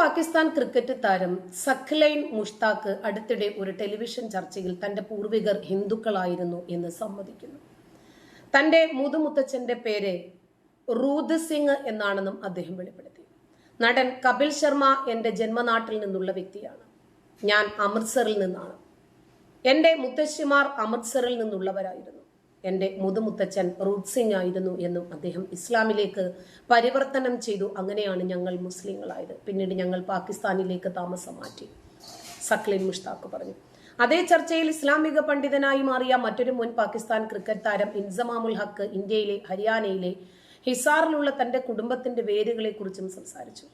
Pakistan cricket താരം സഖ്ലൈൻ മുഷ്താഖ് അടുത്തിടെ ഒരു ടെലിവിഷൻ ചർച്ചയിൽ തന്റെ പൂർവികർ ഹിന്ദുക്കളായിരുന്നു എന്ന് സമ്മതിക്കുന്നു. തന്റെ മുതുമുത്തച്ഛന്റെ പേര് റൂദ് സിംഗ് എന്നാണെന്നും അദ്ദേഹം വെളിപ്പെടുത്തി. നടൻ കപിൽ ശർമ്മ എന്റെ ജന്മനാട്ടിൽ നിന്നുള്ള വ്യക്തിയാണ്. ഞാൻ അമൃത്സറിൽ നിന്നാണ്. എന്റെ മുത്തശ്ശിമാർ അമൃത്സറിൽ നിന്നുള്ളവരായിരുന്നു. എന്റെ മുതുമുത്തച്ഛൻ റൂത്ത് സിംഗ് ആയിരുന്നു എന്നും അദ്ദേഹം ഇസ്ലാമിലേക്ക് പരിവർത്തനം ചെയ്തു. അങ്ങനെയാണ് ഞങ്ങൾ മുസ്ലിങ്ങളായത്. പിന്നീട് ഞങ്ങൾ പാകിസ്ഥാനിലേക്ക് താമസം മാറ്റി. സക്ലിൻ മുഷ്താഖ് പറഞ്ഞു. അതേ ചർച്ചയിൽ ഇസ്ലാമിക പണ്ഡിതനായി മാറിയ മറ്റൊരു മുൻ പാകിസ്ഥാൻ ക്രിക്കറ്റ് താരം ഇൻസമാമുൽ ഹക്ക് ഇന്ത്യയിലെ ഹരിയാനയിലെ ഹിസാറിലുള്ള തന്റെ കുടുംബത്തിന്റെ വേരുകളെ കുറിച്ചും സംസാരിച്ചു.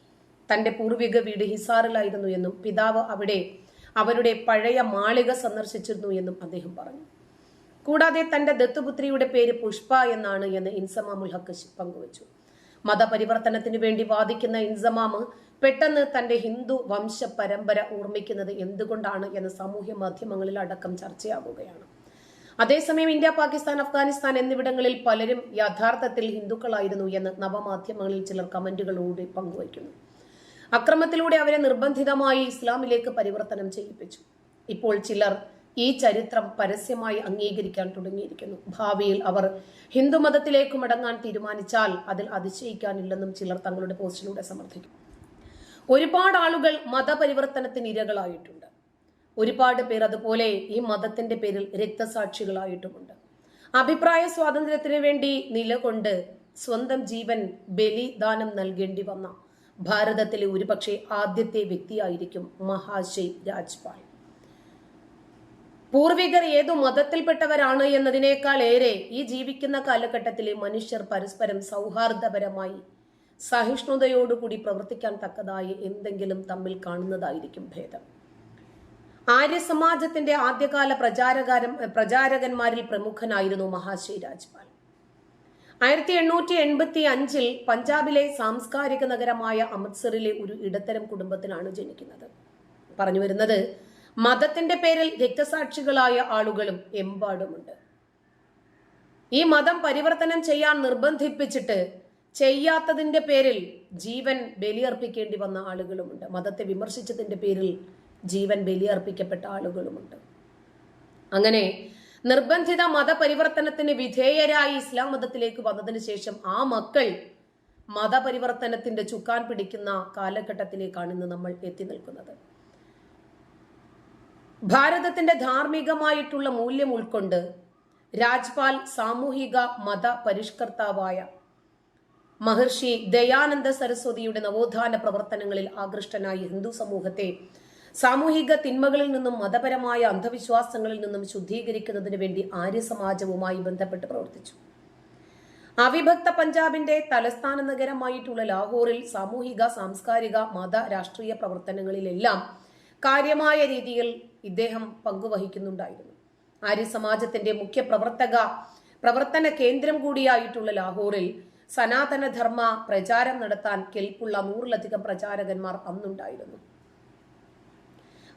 തന്റെ പൂർവിക വീട് ഹിസാറിലായിരുന്നു എന്നും പിതാവ് അവിടെ അവരുടെ പഴയ മാളിക സന്ദർശിച്ചിരുന്നു എന്നും അദ്ദേഹം പറഞ്ഞു. കൂടാതെ തന്റെ ദത്തുപുത്രിയുടെ പേര് പുഷ്പ എന്നാണ് എന്ന് ഇൻസമാമുൽ ഹക്ക് പങ്കുവച്ചു. മതപരിവർത്തനത്തിന് വേണ്ടി വാദിക്കുന്ന ഇൻസമാമ് പെട്ടെന്ന് തന്റെ ഹിന്ദു വംശ പരമ്പര ഓർമ്മിക്കുന്നത് എന്തുകൊണ്ടാണ് എന്ന് സാമൂഹ്യ മാധ്യമങ്ങളിൽ അടക്കം ചർച്ചയാകുകയാണ് അതേസമയം ഇന്ത്യ പാകിസ്ഥാൻ അഫ്ഗാനിസ്ഥാൻ എന്നിവിടങ്ങളിൽ പലരും യഥാർത്ഥത്തിൽ ഹിന്ദുക്കളായിരുന്നു എന്ന് നവമാധ്യമങ്ങളിൽ ചിലർ കമന്റുകളോടെ പങ്കുവയ്ക്കുന്നു. അക്രമത്തിലൂടെ അവരെ നിർബന്ധിതമായി ഇസ്ലാമിലേക്ക് പരിവർത്തനം ചെയ്യിപ്പിച്ചു. ഇപ്പോൾ ചിലർ ഈ ചരിത്രം പരസ്യമായി അംഗീകരിക്കാൻ തുടങ്ങിയിരിക്കുന്നു. ഭാവിയിൽ അവർ ഹിന്ദുമതത്തിലേക്ക് മടങ്ങാൻ തീരുമാനിച്ചാൽ അതിൽ അതിശയിക്കാനില്ലെന്നും ചിലർ തങ്ങളുടെ പോസ്റ്റിലൂടെ സമർത്ഥിക്കും. ഒരുപാട് ആളുകൾ മതപരിവർത്തനത്തിന് ഇരകളായിട്ടുണ്ട്. ഒരുപാട് പേർ അതുപോലെ ഈ മതത്തിന്റെ പേരിൽ രക്തസാക്ഷികളായിട്ടുമുണ്ട്. അഭിപ്രായ സ്വാതന്ത്ര്യത്തിന് വേണ്ടി നിലകൊണ്ട് സ്വന്തം ജീവൻ ബലിദാനം നൽകേണ്ടി വന്ന ഭാരതത്തിലെ ഒരുപക്ഷെ ആദ്യത്തെ വ്യക്തിയായിരിക്കും മഹാശൈ രാജ്പാൽ. പൂർവികർ ഏതു മതത്തിൽപ്പെട്ടവരാണ് എന്നതിനേക്കാൾ ഏറെ ഈ ജീവിക്കുന്ന കാലഘട്ടത്തിലെ മനുഷ്യർ പരസ്പരം സൗഹാർദ്ദപരമായി സഹിഷ്ണുതയോടുകൂടി പ്രവർത്തിക്കാൻ തക്കതായി എന്തെങ്കിലും തമ്മിൽ കാണുന്നതായിരിക്കും ഭേദം. ആര്യ സമാജത്തിന്റെ ആദ്യകാല പ്രചാരകാരം പ്രചാരകന്മാരിൽ പ്രമുഖനായിരുന്നു മഹാശ്രീ രാജ്പാൽ. ആയിരത്തി എണ്ണൂറ്റി എൺപത്തി അഞ്ചിൽ പഞ്ചാബിലെ സാംസ്കാരിക നഗരമായ അമൃത്സറിലെ ഒരു ഇടത്തരം കുടുംബത്തിലാണ് ജനിക്കുന്നത്. പറഞ്ഞു വരുന്നത് മതത്തിന്റെ പേരിൽ രക്തസാക്ഷികളായ ആളുകളും എമ്പാടുമുണ്ട്. ഈ മതം പരിവർത്തനം ചെയ്യാൻ നിർബന്ധിപ്പിച്ചിട്ട് ചെയ്യാത്തതിന്റെ പേരിൽ ജീവൻ ബലിയർപ്പിക്കേണ്ടി വന്ന ആളുകളുമുണ്ട്. മതത്തെ വിമർശിച്ചതിന്റെ പേരിൽ ജീവൻ ബലിയർപ്പിക്കപ്പെട്ട ആളുകളുമുണ്ട്. അങ്ങനെ നിർബന്ധിത മതപരിവർത്തനത്തിന് വിധേയരായി ഇസ്ലാം മതത്തിലേക്ക് വന്നതിന് ശേഷം ആ മക്കൾ മതപരിവർത്തനത്തിന്റെ ചുക്കാൻ പിടിക്കുന്ന കാലഘട്ടത്തിലേക്കാണ് ഇന്ന് നമ്മൾ എത്തി നിൽക്കുന്നത്. ഭാരതത്തിന്റെ ധാർമ്മികമായിട്ടുള്ള മൂല്യം ഉൾക്കൊണ്ട് രാജ്പാൽ സാമൂഹിക മത പരിഷ്കർത്താവായ മഹർഷി ദയാനന്ദ സരസ്വതിയുടെ നവോത്ഥാന പ്രവർത്തനങ്ങളിൽ ആകൃഷ്ടനായി ഹിന്ദു സമൂഹത്തെ സാമൂഹിക തിന്മകളിൽ നിന്നും മതപരമായ അന്ധവിശ്വാസങ്ങളിൽ നിന്നും ശുദ്ധീകരിക്കുന്നതിന് വേണ്ടി ആര്യസമാജവുമായി ബന്ധപ്പെട്ട് പ്രവർത്തിച്ചു. അവിഭക്ത പഞ്ചാബിന്റെ തലസ്ഥാന നഗരമായിട്ടുള്ള ലാഹോറിൽ സാമൂഹിക സാംസ്കാരിക മത രാഷ്ട്രീയ പ്രവർത്തനങ്ങളിലെല്ലാം കാര്യമായ രീതിയിൽ ഇദ്ദേഹം പങ്കുവഹിക്കുന്നുണ്ടായിരുന്നു. ആര്യ സമാജത്തിന്റെ മുഖ്യ പ്രവർത്തക പ്രവർത്തന കേന്ദ്രം കൂടിയായിട്ടുള്ള ലാഹോറിൽ സനാതനധർമ്മ പ്രചാരം നടത്താൻ കെൽപ്പുള്ള നൂറിലധികം പ്രചാരകന്മാർ അന്നുണ്ടായിരുന്നു.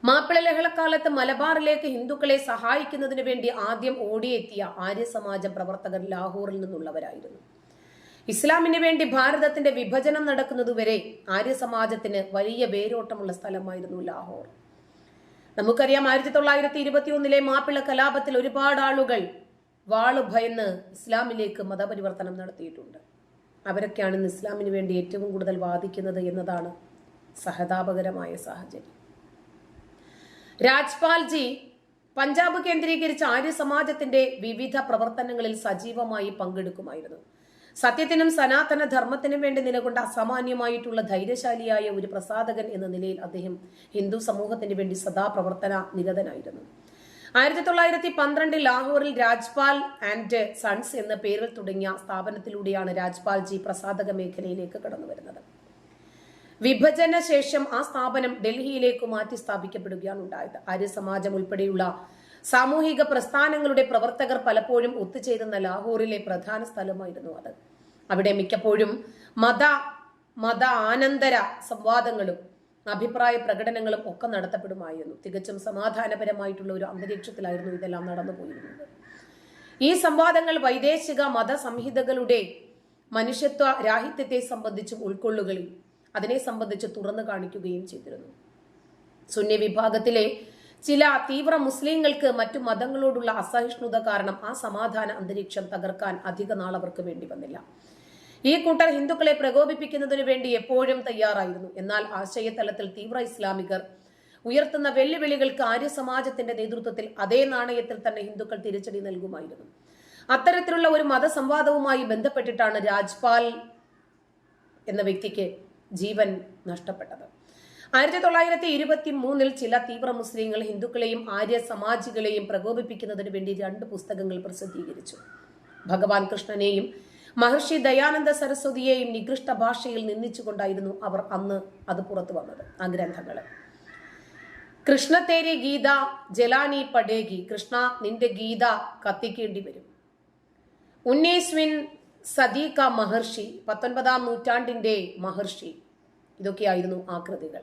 മാപ്പിള ലഹളക്കാലത്ത് മലബാറിലേക്ക് ഹിന്ദുക്കളെ സഹായിക്കുന്നതിന് വേണ്ടി ആദ്യം ഓടിയെത്തിയ ആര്യ സമാജം പ്രവർത്തകർ ലാഹോറിൽ നിന്നുള്ളവരായിരുന്നു. ഇസ്ലാമിന് വേണ്ടി ഭാരതത്തിന്റെ വിഭജനം നടക്കുന്നതുവരെ ആര്യ സമാജത്തിന് വലിയ വേരോട്ടമുള്ള സ്ഥലമായിരുന്നു ലാഹോർ. നമുക്കറിയാം ആയിരത്തി തൊള്ളായിരത്തി ഇരുപത്തി ഒന്നിലെ മാപ്പിള കലാപത്തിൽ ഒരുപാട് ആളുകൾ വാളു ഭയന്ന് ഇസ്ലാമിലേക്ക് മതപരിവർത്തനം നടത്തിയിട്ടുണ്ട്. അവരൊക്കെയാണ് ഇന്ന് ഇസ്ലാമിന് വേണ്ടി ഏറ്റവും കൂടുതൽ വാദിക്കുന്നത് എന്നതാണ് സഹതാപകരമായ സാഹചര്യം. രാജ്പാൽജി പഞ്ചാബ് കേന്ദ്രീകരിച്ച ആര്യ സമാജത്തിന്റെ വിവിധ പ്രവർത്തനങ്ങളിൽ സജീവമായി പങ്കെടുക്കുമായിരുന്നു. സത്യത്തിനും സനാതന ധർമ്മത്തിനും വേണ്ടി നിലകൊണ്ട അസാമാന്യമായിട്ടുള്ള ധൈര്യശാലിയായ ഒരു പ്രസാധകൻ എന്ന നിലയിൽ അദ്ദേഹം ഹിന്ദു സമൂഹത്തിന് വേണ്ടി സദാ പ്രവർത്തന നിരതനായിരുന്നു. ആയിരത്തി തൊള്ളായിരത്തി പന്ത്രണ്ടിൽ ലാഹോറിൽ രാജ്പാൽ ആൻഡ് സൺസ് എന്ന പേരിൽ തുടങ്ങിയ സ്ഥാപനത്തിലൂടെയാണ് രാജ്പാൽ ജി പ്രസാധക മേഖലയിലേക്ക് കടന്നു വരുന്നത്. വിഭജന ശേഷം ആ സ്ഥാപനം ഡൽഹിയിലേക്ക് മാറ്റി സ്ഥാപിക്കപ്പെടുകയാണ് ഉണ്ടായത്. ആര്യസമാജം ഉൾപ്പെടെയുള്ള സാമൂഹിക പ്രസ്ഥാനങ്ങളുടെ പ്രവർത്തകർ പലപ്പോഴും ഒത്തുചേരുന്ന ലാഹോറിലെ പ്രധാന സ്ഥലമായിരുന്നു അത്. അവിടെ മിക്കപ്പോഴും മത മത ആനന്തര സംവാദങ്ങളും അഭിപ്രായ പ്രകടനങ്ങളും ഒക്കെ നടത്തപ്പെടുമായിരുന്നു. തികച്ചും സമാധാനപരമായിട്ടുള്ള ഒരു അന്തരീക്ഷത്തിലായിരുന്നു ഇതെല്ലാം നടന്നു പോയിരുന്നത് ഈ സംവാദങ്ങൾ വൈദേശിക മത സംഹിതകളുടെ മനുഷ്യത്വ രാഹിത്യത്തെ സംബന്ധിച്ചും ഉൾക്കൊള്ളുകയും അതിനെ സംബന്ധിച്ച് തുറന്നു കാണിക്കുകയും ചെയ്തിരുന്നു. സുന്നി വിഭാഗത്തിലെ ചില തീവ്ര മുസ്ലിങ്ങൾക്ക് മറ്റു മതങ്ങളോടുള്ള അസഹിഷ്ണുത കാരണം ആ സമാധാന അന്തരീക്ഷം തകർക്കാൻ അധിക നാൾ അവർക്ക് വേണ്ടി വന്നില്ല. ഈ കൂട്ടർ ഹിന്ദുക്കളെ പ്രകോപിപ്പിക്കുന്നതിനു വേണ്ടി എപ്പോഴും തയ്യാറായിരുന്നു. എന്നാൽ ആശയതലത്തിൽ തീവ്ര ഇസ്ലാമികർ ഉയർത്തുന്ന വെല്ലുവിളികൾക്ക് ആര്യ സമാജത്തിന്റെ നേതൃത്വത്തിൽ അതേ നാണയത്തിൽ തന്നെ ഹിന്ദുക്കൾ തിരിച്ചടി നൽകുമായിരുന്നു. അത്തരത്തിലുള്ള ഒരു മതസംവാദവുമായി ബന്ധപ്പെട്ടിട്ടാണ് രാജ്പാൽ എന്ന വ്യക്തിക്ക് ജീവൻ നഷ്ടപ്പെട്ടത്. ആയിരത്തി തൊള്ളായിരത്തി ഇരുപത്തി മൂന്നിൽ ചില തീവ്ര മുസ്ലിങ്ങൾ ഹിന്ദുക്കളെയും ആര്യ സമാജികളെയും പ്രകോപിപ്പിക്കുന്നതിന് വേണ്ടി രണ്ട് പുസ്തകങ്ങൾ പ്രസിദ്ധീകരിച്ചു. ഭഗവാൻ കൃഷ്ണനെയും മഹർഷി ദയാനന്ദ സരസ്വതിയെയും നികൃഷ്ട ഭാഷയിൽ നിന്ദിച്ചുകൊണ്ടായിരുന്നു അവർ അന്ന് അത് പുറത്തു വന്നത് ആ ഗ്രന്ഥങ്ങൾ. കൃഷ്ണത്തേരി ഗീത ജലാനി പടേഗി കൃഷ്ണ നിന്റെ ഗീത കത്തിക്കേണ്ടി വരും. ഉന്നീസ്വിൻ സദീക മഹർഷി പത്തൊൻപതാം നൂറ്റാണ്ടിന്റെ മഹർഷി ഇതൊക്കെയായിരുന്നു ആ കൃതികൾ.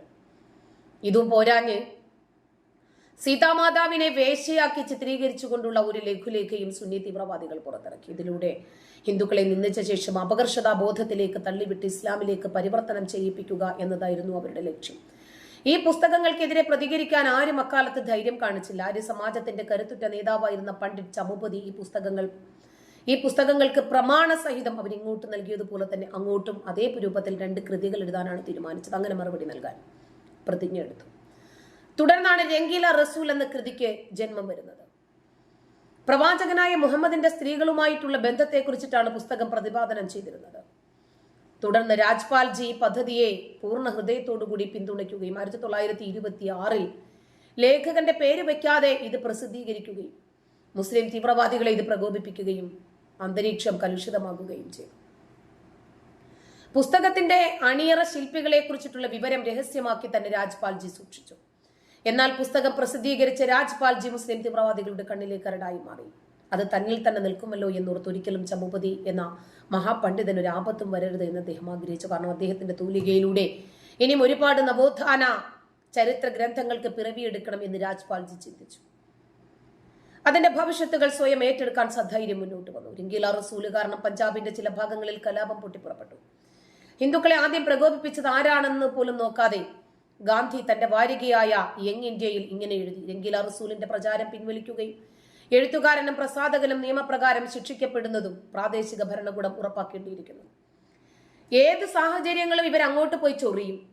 ഇതും പോരാഞ്ഞ്. സീതാമാതാവിനെ വേശയാക്കി ചിത്രീകരിച്ചുകൊണ്ടുള്ള ഒരു ലഘുലേഖയും സുന്നി തീവ്രവാദികൾ പുറത്തിറക്കി. ഇതിലൂടെ ഹിന്ദുക്കളെ നിന്ദിച്ച ശേഷം അപകർഷതാ ബോധത്തിലേക്ക് തള്ളിവിട്ട് ഇസ്ലാമിലേക്ക് പരിവർത്തനം ചെയ്യിപ്പിക്കുക എന്നതായിരുന്നു അവരുടെ ലക്ഷ്യം. ഈ പുസ്തകങ്ങൾക്കെതിരെ പ്രതികരിക്കാൻ ആരും അക്കാലത്ത് ധൈര്യം കാണിച്ചില്ല. ആര്യ സമാജത്തിന്റെ കരുത്തുറ്റ നേതാവായിരുന്ന പണ്ഡിറ്റ് ചമുപതി ഈ പുസ്തകങ്ങൾ ഈ പുസ്തകങ്ങൾക്ക് പ്രമാണ സഹിതം അവർ ഇങ്ങോട്ട് നൽകിയതുപോലെ തന്നെ അങ്ങോട്ടും അതേ രൂപത്തിൽ രണ്ട് കൃതികൾ എഴുതാനാണ് തീരുമാനിച്ചത്. അങ്ങനെ മറുപടി നൽകാൻ. പ്രതിജ്ഞ എടുത്തു. തുടർന്നാണ് രംഗീല റസൂൽ എന്ന കൃതിക്ക് ജന്മം വരുന്നത്. പ്രവാചകനായ മുഹമ്മദിന്റെ സ്ത്രീകളുമായിട്ടുള്ള ബന്ധത്തെക്കുറിച്ചിട്ടാണ് പുസ്തകം പ്രതിപാദനം ചെയ്തിരുന്നത്. തുടർന്ന് രാജ്പാൽജി പദ്ധതിയെ പൂർണ ഹൃദയത്തോടുകൂടി പിന്തുണയ്ക്കുകയും ആയിരത്തി തൊള്ളായിരത്തി ഇരുപത്തി ആറിൽ ലേഖകന്റെ പേര് വയ്ക്കാതെ ഇത് പ്രസിദ്ധീകരിക്കുകയും മുസ്ലിം തീവ്രവാദികളെ ഇത് പ്രകോപിപ്പിക്കുകയും അന്തരീക്ഷം കലുഷിതമാകുകയും ചെയ്തു. പുസ്തകത്തിന്റെ അണിയറ ശില്പികളെ കുറിച്ചിട്ടുള്ള വിവരം രഹസ്യമാക്കി തന്നെ രാജ്പാൽജി സൂക്ഷിച്ചു. എന്നാൽ പുസ്തകം പ്രസിദ്ധീകരിച്ച രാജ്പാൽജി മുസ്ലിം തീവ്രവാദികളുടെ കണ്ണിലെ കരടായി മാറി. അത് തന്നിൽ തന്നെ നിൽക്കുമല്ലോ എന്നോർത്ത് ഒരിക്കലും ചമുപതി എന്ന മഹാപണ്ഡിതന് ഒരു ആപത്തും വരരുത് എന്ന് അദ്ദേഹം ആഗ്രഹിച്ചു. കാരണം അദ്ദേഹത്തിന്റെ തൂലികയിലൂടെ ഇനിയും ഒരുപാട് നവോത്ഥാന ചരിത്ര ഗ്രന്ഥങ്ങൾക്ക് പിറവിയെടുക്കണം എന്ന് രാജ്പാൽജി ചിന്തിച്ചു. അതിന്റെ ഭവിഷ്യത്തുകൾ സ്വയം ഏറ്റെടുക്കാൻ സധൈര്യം മുന്നോട്ട് വന്നു. രംഗീല റസൂൽ കാരണം പഞ്ചാബിന്റെ ചില ഭാഗങ്ങളിൽ കലാപം പൊട്ടിപ്പുറപ്പെട്ടു. ഹിന്ദുക്കളെ ആദ്യം പ്രകോപിപ്പിച്ചത് ആരാണെന്ന് പോലും നോക്കാതെ ഗാന്ധി തന്റെ വാരികയായ യങ് ഇന്ത്യയിൽ ഇങ്ങനെ എഴുതി. രംഗീല റസൂലിന്റെ പ്രചാരം പിൻവലിക്കുകയും എഴുത്തുകാരനും പ്രസാധകനും നിയമപ്രകാരം ശിക്ഷിക്കപ്പെടുന്നതും പ്രാദേശിക ഭരണകൂടം ഉറപ്പാക്കേണ്ടിയിരിക്കുന്നു. ഏത് സാഹചര്യങ്ങളും ഇവർ അങ്ങോട്ട് പോയി ചൊറിയും.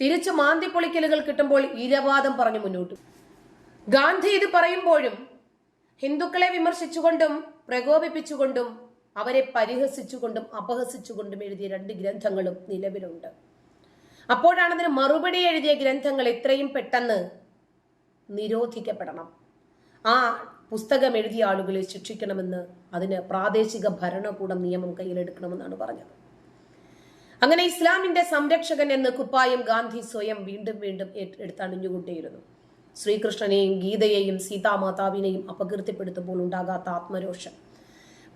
തിരിച്ചു മാന്തിപ്പൊളിക്കലുകൾ കിട്ടുമ്പോൾ ഇരവാദം പറഞ്ഞു മുന്നോട്ട്. ഗാന്ധി ഇത് പറയുമ്പോഴും ഹിന്ദുക്കളെ വിമർശിച്ചുകൊണ്ടും പ്രകോപിപ്പിച്ചുകൊണ്ടും അവരെ പരിഹസിച്ചുകൊണ്ടും അപഹസിച്ചുകൊണ്ടും എഴുതിയ രണ്ട് ഗ്രന്ഥങ്ങളും നിലവിലുണ്ട്. അപ്പോഴാണ് അതിന് മറുപടി എഴുതിയ ഗ്രന്ഥങ്ങൾ എത്രയും പെട്ടെന്ന് നിരോധിക്കപ്പെടണം. ആ പുസ്തകം എഴുതിയ ആളുകളെ ശിക്ഷിക്കണമെന്ന് അതിന് പ്രാദേശിക ഭരണകൂടം നിയമം കയ്യിലെടുക്കണമെന്നാണ് പറഞ്ഞത്. അങ്ങനെ ഇസ്ലാമിന്റെ സംരക്ഷകൻ എന്ന് കുപ്പായം ഗാന്ധി സ്വയം വീണ്ടും വീണ്ടും എടുത്തണിഞ്ഞുകൊണ്ടേയിരുന്നു. ശ്രീകൃഷ്ണനെയും ഗീതയെയും സീതാമാതാവിനെയും അപകീർത്തിപ്പെടുത്തുമ്പോൾ ഉണ്ടാകാത്ത ആത്മരോഷം.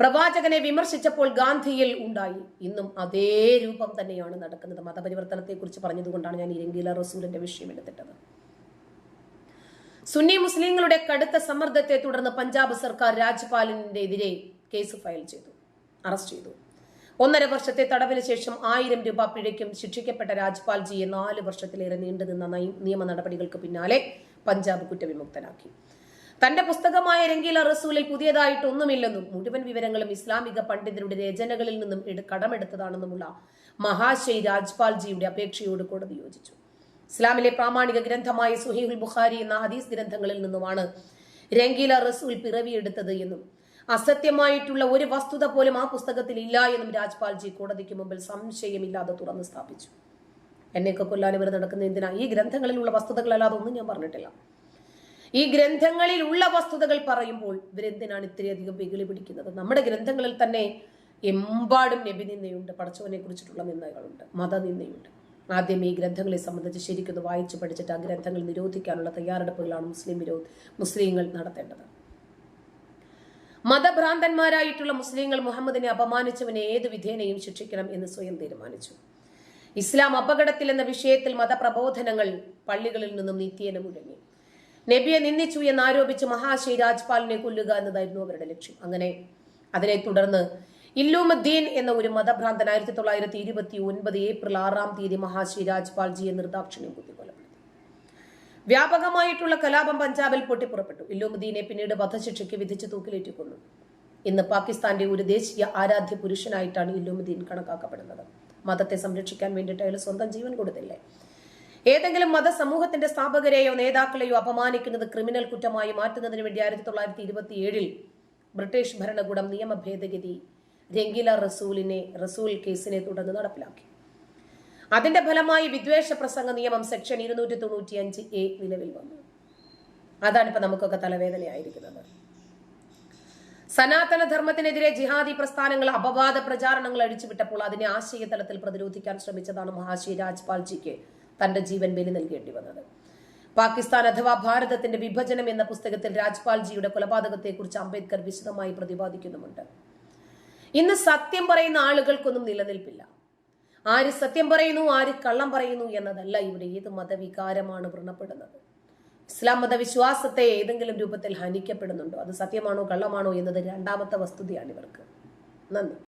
പ്രവാചകനെ വിമർശിച്ചപ്പോൾ ഗാന്ധിയിൽ ഉണ്ടായി. ഇന്നും അതേ രൂപം തന്നെയാണ് നടക്കുന്നത്. മതപരിവർത്തനത്തെക്കുറിച്ച് പറഞ്ഞതുകൊണ്ടാണ് ഞാൻ ഇരങ്കില റസൂലിന്റെ വിഷയം എടുത്തിട്ടത്. സുന്നി മുസ്ലിങ്ങളുടെ കടുത്ത സമ്മർദ്ദത്തെ തുടർന്ന് പഞ്ചാബ് സർക്കാർ രാജ്പാലിനെതിരെ കേസ് ഫയൽ ചെയ്തു. അറസ്റ്റ് ചെയ്തു. ഒന്നര വർഷത്തെ തടവിന് ശേഷം ആയിരം രൂപ പിഴയ്ക്കും ശിക്ഷിക്കപ്പെട്ട രാജ്പാൽജിയെ നാല് വർഷത്തിലേറെ നീണ്ടുനിന്ന നിയമ നടപടികൾക്ക് പിന്നാലെ പഞ്ചാബ് കുറ്റവിമുക്തനാക്കി. തന്റെ പുസ്തകമായ രംഗീല റസൂലിൽ പുതിയതായിട്ടൊന്നുമില്ലെന്നും മുഴുവൻ വിവരങ്ങളും ഇസ്ലാമിക പണ്ഡിതരുടെ രചനകളിൽ നിന്നും കടമെടുത്തതാണെന്നുമുള്ള രാജ്പാൽ രാജ്പാൽജിയുടെ അപേക്ഷയോട് കോടതി യോജിച്ചു. ഇസ്ലാമിലെ പ്രാമാണിക ഗ്രന്ഥമായ സുഹീഹുൽ ബുഖാരി എന്ന ഹദീസ് ഗ്രന്ഥങ്ങളിൽ നിന്നുമാണ് രംഗീല റസൂൽ പിറവിയെടുത്തത് എന്നും അസത്യമായിട്ടുള്ള ഒരു വസ്തുത പോലും ആ പുസ്തകത്തിൽ ഇല്ല എന്നും രാജ്പാൽജി കോടതിക്ക് മുമ്പിൽ സംശയമില്ലാതെ തുറന്നു സ്ഥാപിച്ചു. എന്നെയൊക്കെ കൊല്ലാൻ ഇവർ നടക്കുന്ന എന്തിനാ? ഈ ഗ്രന്ഥങ്ങളിലുള്ള വസ്തുതകളല്ലാതെ ഒന്നും ഞാൻ പറഞ്ഞിട്ടില്ല. ഈ ഗ്രന്ഥങ്ങളിൽ ഉള്ള വസ്തുതകൾ പറയുമ്പോൾ ഇവരെന്തിനാണ് ഇത്രയധികം വെകിളി പിടിക്കുന്നത്? നമ്മുടെ ഗ്രന്ഥങ്ങളിൽ തന്നെ എമ്പാടും നബി നിന്നയുണ്ട് പടച്ചവനെ കുറിച്ചിട്ടുള്ള നിന്ദകളുണ്ട് മതനിന്ദയുണ്ട്. ആദ്യം ഈ ഗ്രന്ഥങ്ങളെ സംബന്ധിച്ച് ശരിക്കും വായിച്ചു പഠിച്ചിട്ട് ആ ഗ്രന്ഥങ്ങൾ നിരോധിക്കാനുള്ള തയ്യാറെടുപ്പുകളാണ് മുസ്ലിം വിരോധ മുസ്ലിങ്ങൾ നടത്തേണ്ടത്. മതഭ്രാന്തന്മാരായിട്ടുള്ള മുസ്ലിങ്ങൾ മുഹമ്മദിനെ അപമാനിച്ചവനെ ഏത് വിധേനയും ശിക്ഷിക്കണം എന്ന് സ്വയം തീരുമാനിച്ചു. ഇസ്ലാം അപകടത്തിൽ എന്ന വിഷയത്തിൽ മതപ്രബോധനങ്ങൾ പള്ളികളിൽ നിന്നും നിത്യേന മുഴങ്ങി നബിയെ നിന്ദിച്ചു എന്ന് ആരോപിച്ച് മഹാശി രാജ്പാലിനെ കൊല്ലുക എന്നതായിരുന്നു അവരുടെ ലക്ഷ്യം. അങ്ങനെ അതിനെ തുടർന്ന് ഇല്ലുമുദ്ദീൻ എന്ന ഒരു മതഭ്രാന്തൻ ആയിരത്തി തൊള്ളായിരത്തി ഇരുപത്തി ഒൻപത് ഏപ്രിൽ ആറാം തീയതി മഹാശ്രീ രാജ്പാൽജിയെ നിർദാക്ഷിണ്യം കുത്തിക്കൊലപ്പെടുത്തി വ്യാപകമായിട്ടുള്ള കലാപം പഞ്ചാബിൽ പൊട്ടിപ്പുറപ്പെട്ടു. ഇല്ലുമുദ്ദീനെ പിന്നീട് വധശിക്ഷയ്ക്ക് വിധിച്ച് തൂക്കിലേറ്റിക്കൊന്നു. ഇന്ന് പാകിസ്ഥാന്റെ ഒരു ദേശീയ ആരാധ്യ പുരുഷനായിട്ടാണ് ഇല്ലുമുദ്ദീൻ കണക്കാക്കപ്പെടുന്നത്. മതത്തെ സംരക്ഷിക്കാൻ വേണ്ടിയിട്ട് അയാൾ സ്വന്തം ജീവൻ കൊടുത്തില്ലേ? ഏതെങ്കിലും മതസമൂഹത്തിന്റെ സ്ഥാപകരെയോ നേതാക്കളെയോ അപമാനിക്കുന്നത് ക്രിമിനൽ കുറ്റമായി മാറ്റുന്നതിന് വേണ്ടി ആയിരത്തി തൊള്ളായിരത്തി ഇരുപത്തി ഏഴിൽ ബ്രിട്ടീഷ് ഭരണകൂടം നിയമ ഭേദഗതി രംഗില റസൂലിനെ റസൂൽ കേസിനെ തുടർന്ന് നടപ്പിലാക്കി. അതിന്റെ ഫലമായി വിദ്വേഷ പ്രസംഗ നിയമം സെക്ഷൻ ഇരുന്നൂറ്റി തൊണ്ണൂറ്റി അഞ്ച് എ നിലവിൽ വന്നു. അതാണ് ഇപ്പൊ നമുക്കൊക്കെ തലവേദനയായിരിക്കുന്നത്. സനാതന ധർമ്മത്തിനെതിരെ ജിഹാദി പ്രസ്ഥാനങ്ങൾ അപവാദ പ്രചാരണങ്ങൾ അഴിച്ചുവിട്ടപ്പോൾ അതിനെ ആശയതലത്തിൽ പ്രതിരോധിക്കാൻ ശ്രമിച്ചതാണ് മഹാശി രാജ്പാൽജിക്ക് തന്റെ ജീവൻ ബലി നൽകേണ്ടി വന്നത്. പാകിസ്ഥാൻ അഥവാ ഭാരതത്തിന്റെ വിഭജനം എന്ന പുസ്തകത്തിൽ രാജ്പാൽജിയുടെ കൊലപാതകത്തെക്കുറിച്ച് അംബേദ്കർ വിശദമായി പ്രതിപാദിക്കുന്നുമുണ്ട്. ഇന്ന് സത്യം പറയുന്ന ആളുകൾക്കൊന്നും നിലനിൽപ്പില്ല. ആര് സത്യം പറയുന്നു ആര് കള്ളം പറയുന്നു എന്നതല്ല ഇവിടെ ഏത് മതവികാരമാണ് വ്രണപ്പെടുന്നത്. ഇസ്ലാം മതവിശ്വാസത്തെ ഏതെങ്കിലും രൂപത്തിൽ ഹനിക്കപ്പെടുന്നുണ്ടോ? അത് സത്യമാണോ കള്ളമാണോ എന്നത് രണ്ടാമത്തെ വസ്തുതയാണ് ഇവർക്ക്. നന്ദി.